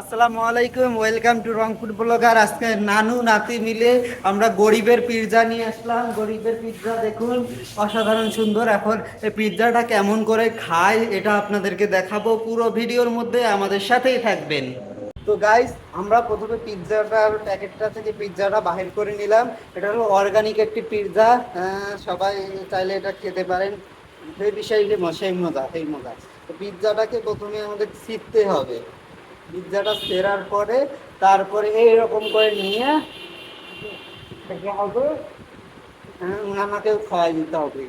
আসসালামু আলাইকুম, welcome to Rangpur blogger. আজকে নানু, নাতি মিলে আমরা গরিবের পিৎজা নিয়ে আসলাম। গরিবের পিৎজা দেখুন, অসাধারণ সুন্দর। এখন এই পিৎজাটা কেমন করে খায়, এটা আপনাদেরকে দেখাবো পুরো ভিডিওর মধ্যে, আমাদের সাথেই থাকবেন। তো গাইস আমরা প্রথমে পিৎজাটার প্যাকেটটা থেকে পিৎজাটা বাহির করে নিলাম। এটা হলো অর্গানিক একটি পিৎজা। সবাই চাইলে এটা খেতে পারেন। সেই বিষয়টি সেই মজা সেই মজা। তো পিৎজাটাকে প্রথমে আমাদের শিখতে হবে। পিৎজাটা সেরার পরে তারপরে এইরকম করে নিয়ে হবে। হ্যাঁ, আমাকেও খাওয়াই দিতে হবে।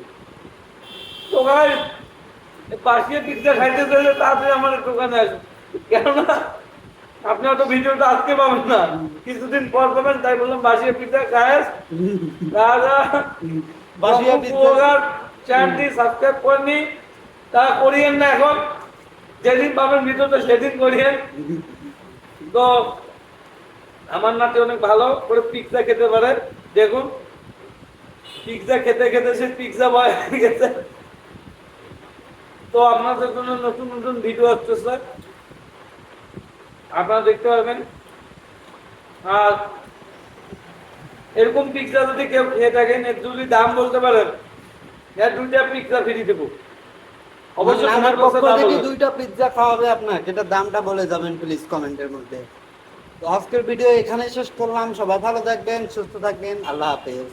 তো ভাই পাশে পিৎজা খাইতে চাইলে তাড়াতাড়ি আমার দোকানে আসুন। কেননা আপনি হয়তো ভিডিওটা আজকে পাবেন না। কিছুদিন পর পাবেন তাই বললাম বাসিয়া পিৎজা খায় দাদা বাসিয়া পিৎজা চ্যানেলটি সাবস্ক্রাইব করেনি তা করিয়েন না এখন। যেদিন পাবেন ভিডিওটা সেদিন করিয়েন তো আমার নাতি অনেক ভালো করে পিৎজা খেতে পারে। দেখুন পিৎজা খেতে খেতে সে পিৎজা বয় গেছে। তো আপনাদের জন্য নতুন নতুন ভিডিও আসছে স্যার আপনারা দেখতে পারবেন। আর এরকম পিৎজা যদি কেউ খেয়ে থাকেন, এর যদি দাম বলতে পারেন, এর দুইটা পিৎজা ফিরিয়ে দেবো। অবশ্যই আমার পক্ষ থেকে দুইটা পিৎজা খাওয়াবে দামটা বলে যাবেন প্লিজ কমেন্টের মধ্যে। তো আজকের ভিডিও এখানে শেষ করলাম সবাই ভালো থাকবেন সুস্থ থাকবেন আল্লাহ হাফেজ।